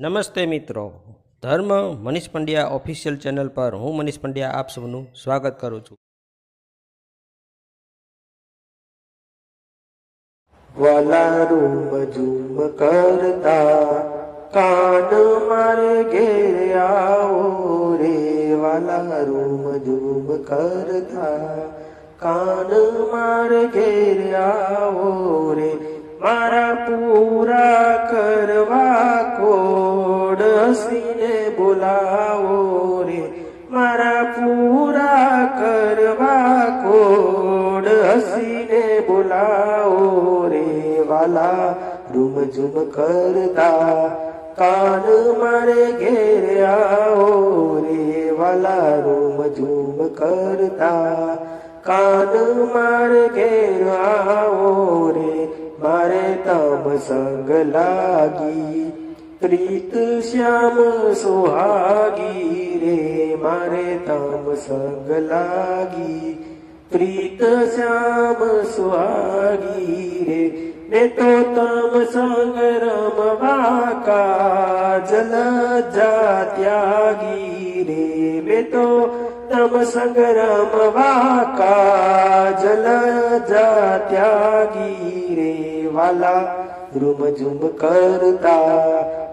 નમસ્તે મિત્રો. ધર્મ મનીષ પંડ્યા ઓફિશિયલ ચેનલ પર હું મનીષ પંડ્યા આપ સૌનું સ્વાગત કરું છું. વાલા રૂપ ઝૂમ કરતા કાન મારે ઘેર આવો રે. વાલા રૂમ ઝૂમ કરતા કાન મારે ઘેર આવો રે. મારા પૂરા કરવા કોડ હસીને બોલાવો રે. મારા પૂરા કરવા કોડ હસીને બોલાવો રે. વાલા રૂમ કરતા કાન મારે ઘેર આવો રે. વાલા રૂમ ઝૂમ કરતા કાન મારે ઘેર આવો રે. મારે તમ સંગ લાગી પ્રીત શ્યામ સુહાગી રે મારે તમ સંગ લાગી પ્રીત શ્યામ સુહાગી રે ને તો તમ સંગ રમવા કાજલ જા ત્યાગી રે મેં તો તમ સંગ રમવા કાજલ જા ત્યાગી રે વાલા રૂમ ઝુમ કરતા